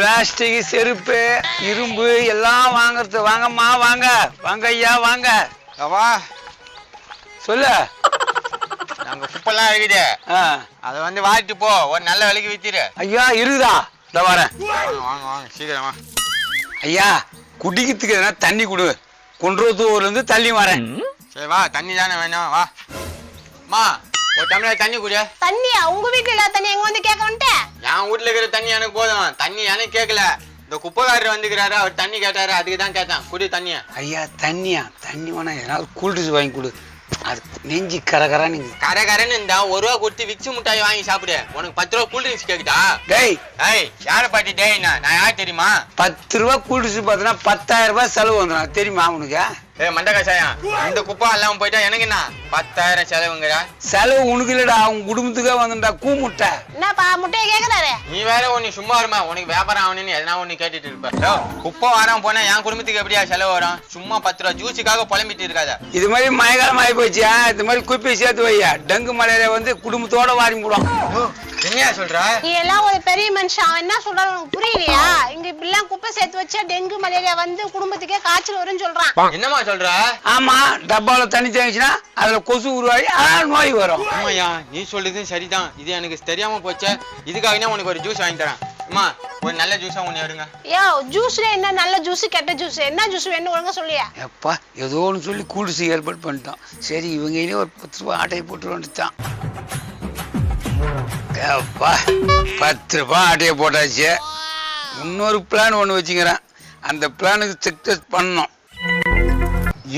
Plastic செருப்பு இரும்பு எல்லாம் வாங்குறது. வாங்கம்மா வாங்க. வாங்க ஐயா வாங்க. வா சொல்லு. நாங்க குப்பெல்லாம் இருக்குது. ஆ. அதை வந்து வாங்கிட்டு போ. ஒரு நல்ல விலைக்கு வித்திரு. ஐயா இருக்குதா இந்த வரேன். வாங்க வாங்க. சீக்கிரம் வா. ஐயா குடிக்கிறதுக்கு எதனா தண்ணி கொடு. குன்றத்தூர்ல இருந்து தள்ளி வரேன். சரி வா. தண்ணி தானே வேணும். வா. அம்மா. ஒரு டம்ளர் தண்ணி குடியா தண்ணியா? உங்க வீட்டுல இல்லாத தண்ணி எங்க வந்து கேட்க என் வீட்ல இருக்கிற தண்ணி எனக்கு போதும். தண்ணி எனக்கு கேட்கல. இந்த குப்பைக்காரர் வந்துக்கிறாரு அவர் தண்ணி கேட்டாரு அதுக்கு தான் கேட்டேன். குடி தண்ணிய. ஐயா தண்ணியா? தண்ணி வேணா ஏதாவது கூல்ட்ரிங்க்ஸ் வாங்கி கொடு. அது நெஞ்சு கரகரா நீங்க கரை கரைன்னு இருந்தா ஒரு ரூபா கொடுத்து விக்ஸ் மிட்டாய் வாங்கி சாப்பிடு. உனக்கு பத்து ரூபா கூல் ட்ரிங்க்ஸ் கேக்குதா? டேய். ஏய் யார பாட்டி டேய் நான் நான் யார் தெரியுமா? பத்து ரூபா கூல்ட்ரிங்க்ஸ் பார்த்தீங்கன்னா பத்தாயிரம் ரூபாய் செலவு வந்துடும் தெரியுமா உனக்கு? ஏய் மண்ட கஷாயம் இந்த குப்பை எல்லாம் போயிட்டா எனக்கு என்ன? பத்தாயிரம் செலவுங்கிற செலவு உனக்கு இல்லடா உன் குடும்பத்துக்கே வந்துடா கூ முட்டை என்னப்பா முட்டையை கேக்குறாரு? நீ வேற ஒண்ணு சும்மா வருமா உனக்கு வியாபாரம் ஆகணும்னு எதனா ஒண்ணு கேட்டுட்டு இருப்ப. குப்பை வாரம் போனா என் குடும்பத்துக்கு எப்படியா செலவு வரும்? சும்மா பத்து ரூபா ஜூஸுக்காக புலம்பிட்டு இருக்காத. இது மாதிரி மழைக்காலம் ஆகி போச்சியா இது மாதிரி குப்பையை சேர்த்து வையா? டெங்கு மலையில வந்து குடும்பத்தோட வாரி போடும் யோ, என்னையா சொல்ற? நீ எல்லாம் ஒரு பெரிய மனுஷன் அவன் என்ன சொல்றாரு உனக்கு புரியலையா? இங்க இப்படிலாம் குப்பை சேர்த்து வச்சா டெங்கு மலேரியா வந்து குடும்பத்துக்கே காய்ச்சல் வரும்னு சொல்றான். என்னம்மா சொல்ற? ஆமா டப்பால தண்ணி தேங்கிச்சுன்னா அதுல கொசு உருவாகி அதனால நோய் வரும். ஆமாய்யா நீ சொல்றதும் சரிதான். இது எனக்கு தெரியாம போச்சே. இதுக்காக உனக்கு ஒரு ஜூஸ் வாங்கி தரேன். அம்மா ஒரு நல்ல ஜூஸா ஒண்ணு எடுங்க. யோ ஜூஸ்ல என்ன நல்ல ஜூஸ் கெட்ட ஜூஸ் என்ன ஜூஸ் வேணும் ஒழுங்கா சொல்லியா. எப்பா ஏதோ ஒன்று சொல்லி கூடுசு ஏற்பாடு பண்ணிட்டோம் சரி இவங்க ஒரு பத்து ரூபாய் ஆட்டையை போட்டு வந்துட்டான். எப்பா பத்து ரூபாய் ஆட்டையை போட்டாச்சு. இன்னொரு பிளான் ஒன்று வச்சுக்கிறேன். அந்த பிளானுக்கு சக்சஸ் பண்ணணும்.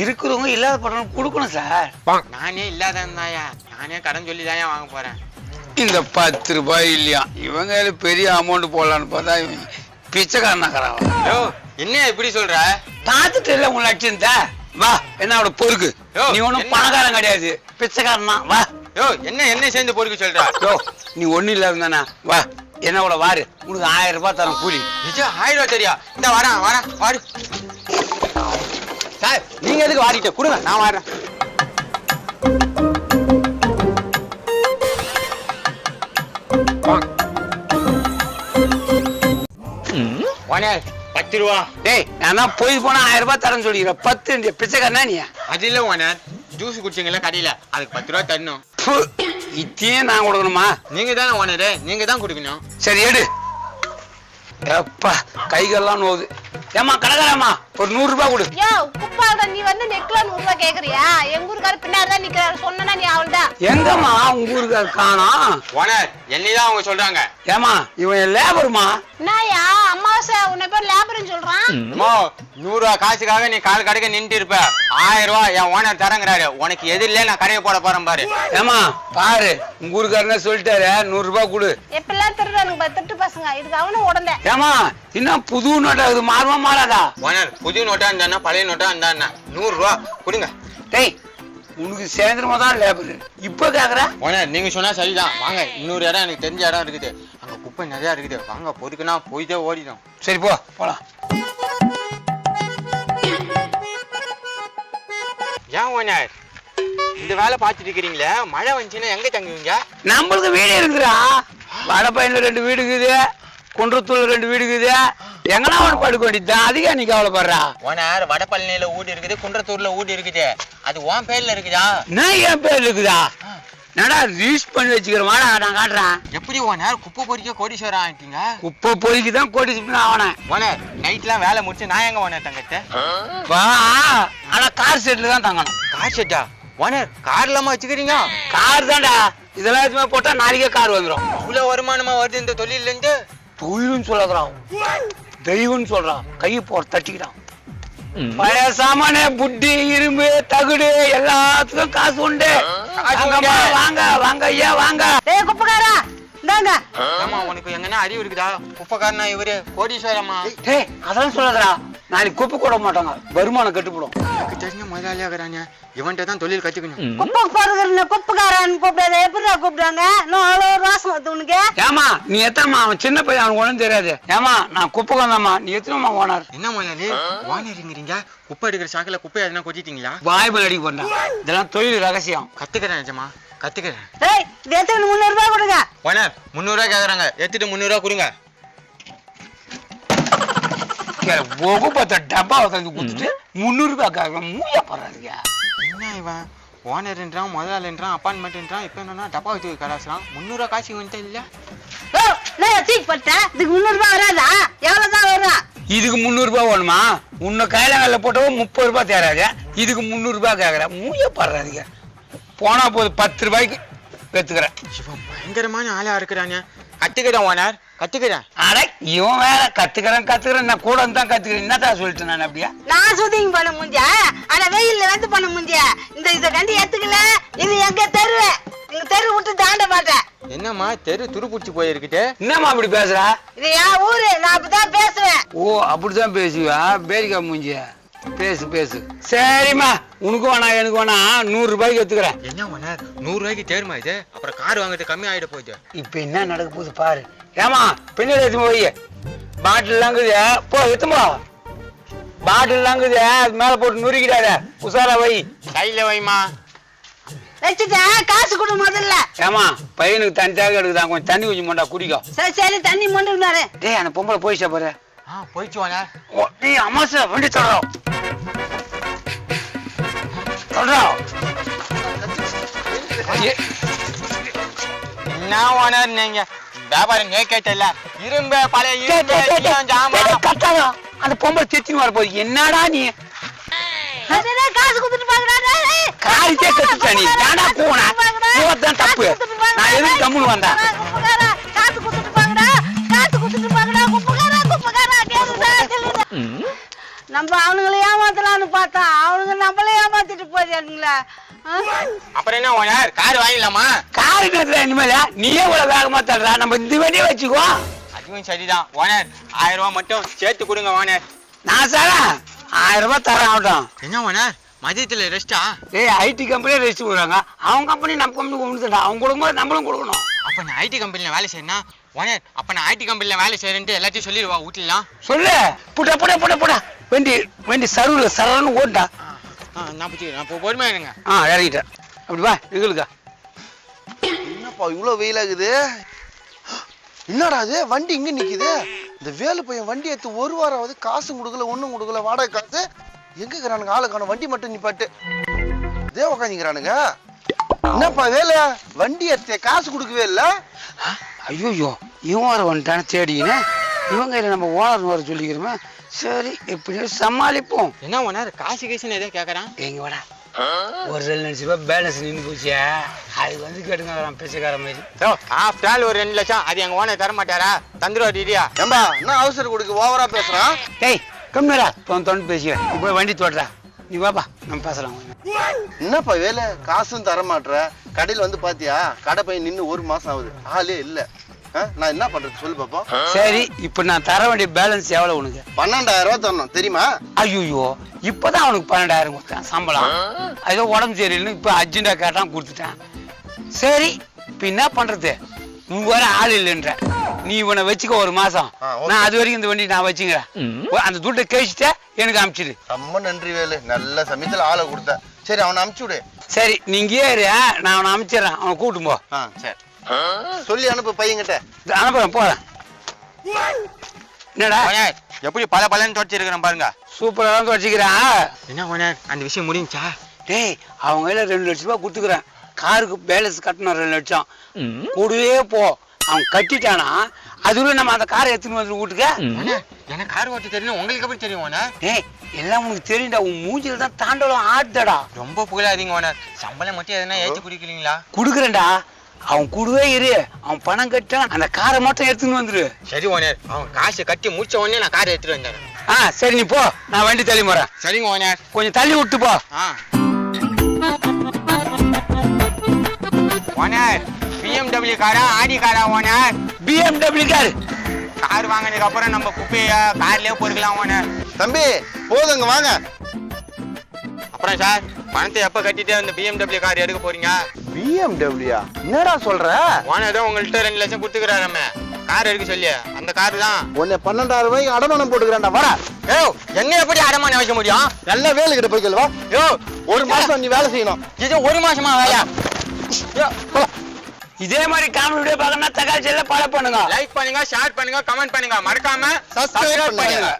இருக்கிறவங்க இல்லாத படம் கொடுக்கணும் சார். நானே இல்லாதந்தாயா நானே கடன் சொல்லி தான் வாங்க போறேன். இந்த பத்து ரூபாய் இல்லையா? இவங்க பெரிய அமௌண்ட் போடலான்னு பார்த்தா இவன் பிச்சைக்காரனாக்கிறான் யோ என்ன இப்படி சொல்ற? பார்த்துட்டு இல்லை உன் லட்சியம் தான் வா என்னோட பொறுக்கு? யோ, நீ ஒன்றும் என்ன? பணக்காரன் கிடையாது. பிச்சைக்காரனா? வா. யோ என்ன என்ன சேர்ந்து பொறுக்க சொல்ற? யோ நீ ஒன்றும் இல்லாத தானே. வா என்னோட வாரு. உனக்கு ஆயிரம் ரூபாய் தரேன் கூலி. நிஜம் ஆயிரம் ரூபா தெரியா? இந்த வரேன் வரேன் வாரு. சார் நீங்க எதுக்கு வாரிட்ட கொடுங்க நான் ஓனர் பத்து ரூபா. டேய் நான் போய் போனா ஆயிரம் ரூபாய் தரேன்னு சொல்லிக்கிறேன். பத்து பிச்சைக்காரனா நீ? அது இல்ல ஓனர் ஜூஸ் குடிச்சீங்களா கடையில. அதுக்கு பத்து ரூபா தரணும். இத்தையும் நான் கொடுக்கணுமா? நீங்க தானே ஓனரு நீங்க தான் கொடுக்கணும். சரி எடு. எப்பா கைகள்லாம் நோவுது. ஏமா கடைக்காரம்மா ஒரு நூறு ரூபாய் கொடு. யோ குப்பாட நீ வந்து நெக்ல நூறு ரூபாய் கேக்குறியா? எங்க ஊருக்கார பின்னாடி தான் நிக்கிறாரு. சொன்னா நீ அவள் எங்கம்மா உங்க ஊருக்கு காணோம்? ஓனர் என்னைதான் அவங்க சொல்றாங்க. ஏமா இவன் லேபருமா? என்னயா அமாவாசை உன்னை பேர் லேபர்னு சொல்றான்? அம்மா நூறு ரூபா காசுக்காக நீ கால் கடைக்க நின்றுட்டு இருப்ப. ஆயிரம் ரூபாய் என் ஓனர் தரங்கிறாரு. உனக்கு எதிரிலே நான் கடையை போட போறேன் பாரு. ஏமா பாரு உங்க ஊருக்காரனே சொல்லிட்டாரு நூறு ரூபாய் கொடு எப்பெல்லாம் திருடுறானுங்க திருட்டு பசங்க. இதுக்கு அவனும் உடந்த ஏமா இன்னும் புது நோட்டா இது மாறுமா மாறாதா? ஓனர் புது நோட்டா இருந்தா பழைய நோட்டா இருந்தா நூறு ரூபா கொடுங்க. டேய் உனக்கு சேந்திரமா தான் லேபர் இப்போ கேக்குற? ஓனர் நீங்க சொன்னா சரிதான். வாங்க இன்னொரு இடம் எனக்கு தெரிஞ்ச இடம் இருக்குது. அங்க குப்பை நிறைய இருக்குது. வாங்க பொறுக்குனா போயிட்டே ஓடிடும். சரி போ. போலாம். ஏன் ஓனர் இந்த வேலை பார்த்துட்டு இருக்கிறீங்களே? மழை வந்துச்சுன்னா எங்க தங்குவீங்க? நம்மளுக்கு வீடு இருக்குதுடா. வடப்பயனில் ரெண்டு வீடு இருக்குது. குன்றத்தூர்ல ரெண்டு வீடு இருக்குது. எங்கனா ஒன்று படுக்க வேண்டியதுதான் அதுக்கே நீ கவலைப்படுறா? ஓனர் வடபழனியில ஊடி இருக்குது குன்றத்தூர்ல ஊடி இருக்குது. அது உன் பேர்ல இருக்குதா? நான் என் பேர் இருக்குதா? என்னடா ரீஸ் பண்ணி வச்சுக்கிறேன் நான் காட்டுறேன். எப்படி ஓனர் குப்பை பொறிக்க கோடீஸ்வரம் ஆயிட்டீங்க? குப்பை பொறிக்கு தான் கோடி ஆவனேன் ஓனர் நைட்லாம் வேலை முடிச்சு நான் எங்க ஓனர் தங்கத்தை வா. ஆனா கார் செட்ல தான் தங்கணும். கார் ஷெட்டா ஓனர் கார் இல்லாம வச்சுக்கிறீங்க? கார் தான்டா. இதெல்லாம் எதுவுமே போட்டா நாளைக்கே கார் வந்துடும் இவ்வளவு வருமானமா வருது இந்த தொழில இருந்து? தொழில்னு சொல்லக்கிறான். தெய்வம்னு சொல்றான். கையை போற தட்டிக்கிறான். பழைய சாமானு புட்டி இரும்பு தகுடு எல்லாத்துக்கும் காசு உண்டு. வாங்க வாங்க ஐயா வாங்க. டேய் குப்பக்காரா இந்தாங்க. ஆமா உனக்கு எங்கன்னா அறிவு இருக்குதா? குப்பைக்காரனா இவரு? கோடீஸ்வரமா டேய் அதெல்லாம் சொல்லாதடா. நாளைக்கு குப்பை கூட மாட்டாங்க. வருமானம் கட்டுப்படும் எனக்கு தெரிஞ்ச முதலாளியாகிறாங்க இவன்கிட்ட தான் தொழில் கத்துக்கணும். குப்பை போறதுல குப்பைக்காரன் கூப்பிடாத எப்படிடா கூப்பிடுறாங்க? இன்னும் அவ்வளோ ஒரு வாசம் வருது உனக்கு. ஏமா நீ எத்தனைமா அவன் சின்ன பையன் அவனுக்கு ஒண்ணும் தெரியாது. ஏமா நான் குப்பை கொண்டாமா? நீ எத்தனைமா ஓனர்? என்ன முதலாளி? வானிருங்கிறீங்க குப்பை எடுக்கிற சாக்கில குப்பை எதனா கொட்டிட்டீங்களா? வாய்ப்பு அடிக்க போண்டா இதெல்லாம் தொழில் ரகசியம். கத்துக்கிறேன் நிஜமா. கத்துக்கிறேன். டேய் இது எத்தனை முந்நூறு ரூபாய் கொடுங்க? ஓனர் முந்நூறுரூவா கேக்குறாங்க. எடுத்துட்டு முந்நூறுரூவா கொடுங்க. வகுப்பத்த டப்பாவை தந்து கொடுத்துட்டு முந்நூறு ரூபாய் கேட்கலாம் மூயா போறாருங்க என்ன இவன்? ஓனர்ன்றான் முதலாளின்றான் அப்பார்ட்மெண்ட்ன்றான் இப்போ என்னன்னா டப்பா வச்சு கடாசுறான் முந்நூறுவா காசு வந்துட்டு இல்ல. ஓ, நான் தூக்கி போட்டேன் இதுக்கு முந்நூறு ரூபாய் வராதா வரும்? இதுக்கு முந்நூறு ரூபாய் வேணுமா? உன்னை கையில போட்டவோ முப்பது ரூபாய் தேராது. இதுக்கு முந்நூறு ரூபாய் கேட்கறேன் மூய போடுறாருங்க போனா போது பத்து ரூபாய்க்கு பெத்துக்கிறேன் இவன் பயங்கரமான ஆளா இருக்கிறாங்க கத்துக்கிறேன் ஓனர். கத்துக்கிறேன். அட இவன் வேற கத்துக்கிறேன் கத்துக்கிறேன். நான் கூட தான் கத்துக்கிறேன். என்னதான் சொல்லிட்டு நான் அப்படியா? நான் சுதிங் பண்ண முடிஞ்ச? ஆனா வெயில்ல வந்து பண்ண முடிஞ்ச? இந்த இத கண்டு ஏத்துக்கல. இது எங்க தெரு? எங்க தெரு விட்டு தாண்ட மாட்டேன். என்னம்மா தெரு துருப்பிடிச்சு போயிருக்குது என்னம்மா அப்படி பேசுற? இது என் ஊரு. நான் அப்படிதான் பேசுவேன். ஓ அப்படிதான் பேசுவியா? பேரிக்கா மூஞ்சிய. பேசு பேசு. சரிம்மா. உனக்கு வேணா எனக்கு வேணா. நூறு ரூபாய்க்கு எடுத்துக்கிறேன். என்ன நூறு ரூபாய்க்கு தேருமா இது? அப்புறம் கார் வாங்கிட்டு கம்மி ஆயிட போகுது. இப்ப என்ன நடக்க போகுது பாரு. ஏமா பின்னாடி எடுத்து போய். பாட்டில் இருக்குது. போ எடுத்து போ. பாட்டில் இருக்குது. அது மேல போட்டு நுறுக்கிடாத. உசாரா வை. கையில வைமா வச்சுட்டேன் காசு கொடு முதல்ல. ஏமா பையனுக்கு தண்ணி தேவை எடுக்குதான் கொஞ்சம் தண்ணி கொஞ்சம் மொண்டா குடிக்கும் சரி சரி தண்ணி மொண்டு டேய் அந்த பொம்பளை போயிச்சா பாரு. ஆ ஓனர் ஓ டேய் அம்மாசா வண்டி தொடரும் தொடரும் என்ன ஓனர் நீங்க வியாபாரம் கேட்கல இரும்பு பழைய இரும்பு ஈயம். அந்த பொம்பளை திருச்சின்னு வர போகுது. என்னடா நீ? காசு கொடுத்துட்டு பாக்குறா காரிட்டே கத்துட்ட நீ? ஏன்டா போன? போதான் தப்பு. நான் எதுக்கு கம்முன்னு வந்தேன்? காசு கொடுத்துட்டு பாக்குறா. காசு கொடுத்துட்டு பாக்குறா. குப்பகாரா குப்பகாரா கேளுடா கேளுடா நம்ம அவனுங்களை ஏமாத்தலாம்னு பார்த்தா அவனுங்க நம்மளே ஏமாத்திட்டு போறானுங்களா அப்புறம் என்ன ஓனர் கார் வாங்கிடலாமா? காரு கத்துற இனிமேல நீயே இவ்வளவு வேகமா தள்ளுறா. நம்ம இந்த வண்டியை வச்சுக்கோ. அதுவும் சரிதான். ஓனர் ஆயிரம் ரூபாய் மட்டும் சேர்த்து கொடுங்க ஓனர் நான் சாரா ஆயிரம் ரூபாய் தரேன் ஆகட்டும் என்ன ஓனர் மதியத்துல ரெஸ்டா ஏய் ஐடி கம்பெனியே ரெஜிஸ்டர் கொடுக்குறாங்க. அவங்க கம்பெனி நம்ம கம்பெனி கொடுத்துட்டா அவங்க கொடுக்கும்போது நம்மளும் கொடுக்கணும். அப்ப நான் ஐடி கம்பெனில வேலை செய்யணும் ஓனர் அப்ப நான் ஐடி கம்பெனில வேலை செய்யறேன்ட்டு எல்லாத்தையும் சொல்லிடுவா வீட்டுலாம் சொல்லு. புட்டா புட்டா புட்டா புட்டா வண்டி வண்டி சருவுல சரன்னு ஓட்டா நான் பிடிச்சிக்கிறேன். இப்போ பொறுமையா இருங்க. ஆ இறங்கிட்டேன். அப்படி வா எங்களுக்கா என்னப்பா இவ்வளோ வெயிலாகுது என்னடா இது? வண்டி இங்க நிக்குது. இந்த வேலு பையன் வண்டி எடுத்து ஒரு வாரம் ஆகுது காசு கொடுக்கல ஒண்ணும் கொடுக்கல வாடகை காசு. எங்க இருக்கிறானுங்க? ஆளு காணும் வண்டி மட்டும் நிப்பாட்டு. இதே உக்காந்துக்கிறானுங்க. என்னப்பா வேலை? வண்டி எடுத்து காசு கொடுக்கவே இல்ல? ஐயோ இவன் வர வந்துட்டான தேடிக்கின்னு இவங்க கையில நம்ம ஓனர் வர சொல்லிக்கிறோமே? சரி எப்படியோ சமாளிப்போம். என்ன ஓனர்? காசு கீசுன்னு எதோ கேட்கறான் எங்க வாடா. ஒரு ரெண்டு லட்சம் ரூபாய் பேலன்ஸ் நின்று போச்சே. அது வந்து கேட்டுங்கிறான் பேச்சக்கார மாதிரி. ஸோ ஆஃப்டர் ஆல் ஒரு ரெண்டு லட்சம். அது எங்க ஓனர் தர மாட்டாரா? தந்துருவா டிடியா ஏம்பா என்ன அவசரம் கொடுக்க? ஓவரா பேசுறான். டேய் கம்மிடா தொன் தொண்டு நீ போய் வண்டி தோட்டா. நீ வாப்பா நம்ம பேசலாம். என்னப்பா வேலை? காசும் தர மாட்ற கடையில் வந்து பாத்தியா? கடை பையன் நின்னு ஒரு மாசம் ஆகுது. ஆளே இல்ல. நான் என்ன பண்றது சொல்லு பாப்போம் சரி இப்போ நான் தர வேண்டிய பேலன்ஸ் எவ்வளோ உனக்கு? பன்னெண்டாயிரம் ரூபாய் தரணும் தெரியுமா? ஐயோ இப்போதான் அவனுக்கு பன்னெண்டாயிரம் கொடுத்தேன் சம்பளம். ஏதோ உடம்பு சரியில்லைன்னு இப்போ அர்ஜென்டா கேட்டான் கொடுத்துட்டேன். சரி இப்போ என்ன பண்றது? உங்க வர ஆள் இல்லைன்ற. நீ இவனை வச்சுக்க ஒரு மாசம். நான் அது வரைக்கும் இந்த வண்டி நான் வச்சுக்கிறேன். அந்த துட்டை கேசிட்ட எனக்கு அனுப்பிச்சிடு ரொம்ப நன்றி வேலு நல்ல சமயத்துல ஆளை கொடுத்த. சரி அவனை அமுச்சு விடு. சரி நீ இங்கேயே இரு நான் அவனை அனுப்பிச்சிடுறேன் அவனை கூட்டும் போ. சரி. சொல்லி அனுப்பு பையன்கிட்ட. அனுப்புறேன் போறேன். என்னடா? எப்படி பல பலன்னு தொடச்சிருக்கிறேன் பாருங்க. சூப்பரா தான் வச்சுக்கிறேன் என்ன ஓனர் அந்த விஷயம் முடிஞ்சா? டேய் அவங்க கையில ரெண்டு லட்ச ரூபாய் கொடுத்துக்கிறேன். காருக்கு பேலன்ஸ் கட்டணும் ரெண்டு லட்சம். கூடவே போ. அவன் கட்டிட்டானா? அதுல நம்ம அந்த காரை எடுத்துன்னு வந்து வீட்டுக்கு. எனக்கு கார் ஓட்ட தெரியும். உங்களுக்கு எப்படி தெரியும் ஓனர் டேய் எல்லாம் உனக்கு தெரியும்டா. உன் மூஞ்சில தான் தாண்டவம் ஆடுதடா. ரொம்ப புகழாதீங்க ஓனர் சம்பளம் மட்டும் எதனா ஏற்றி குடிக்கிறீங்களா குடுக்குறேன்டா. அவன் கூடவே இரு. அவன் பணம் கட்டான் அந்த காரை மட்டும் எடுத்துன்னு வந்துரு. சரி ஓனர் அவன் காசு கட்டி முடிச்ச உடனே நான் கார் எடுத்துட்டு வந்தேன் ஆ சரி நீ போ. நான் வண்டி தள்ளி போறேன். சரிங்க ஓனர் கொஞ்சம் தள்ளி விட்டு போ. ஆ. ஓனர் பிஎம்டபிள்யூ காரா ஆடி காரா ஓனர் பிஎம்டபிள்யூ கார். கார் வாங்கினதுக்கு அப்புறம் நம்ம குப்பைய கார்லயே பொறுக்கலாம் ஓனர் தம்பி போதுங்க வாங்க. அப்புறம் சார்? பணத்தை எப்ப கட்டிட்டு அந்த பிஎம்டபிள்யூ கார் எடுக்க போறீங்க? பிஎம்டபிள்யூயா என்னடா சொல்ற? ஓனர் தான் உங்கள்கிட்ட ரெண்டு லட்சம் கொடுத்துக்கிறாராமே. கார் எடுக்க சொல்லி. அந்த கார் தான். உன்னை பன்னெண்டாயிரம் ரூபாய்க்கு அடமானம் போட்டுக்கிறேன்டா. வர யோ என்ன எப்படி அடமான வைக்க முடியும்? நல்ல வேலை கிட்ட போய் கேள்வா. யோ ஒரு மாசம் நீ வேலை செய்யணும். இது ஒரு மாசமா வேலையா. இதே மாதிரி காமெடி வீடியோ பார்க்கணும்னா தக்காளி செல்ல ஃபாலோ பண்ணுங்க. லைக் பண்ணுங்க ஷேர் பண்ணுங்க கமெண்ட் பண்ணுங்க. மறக்காம Subscribe பண்ணுங்க.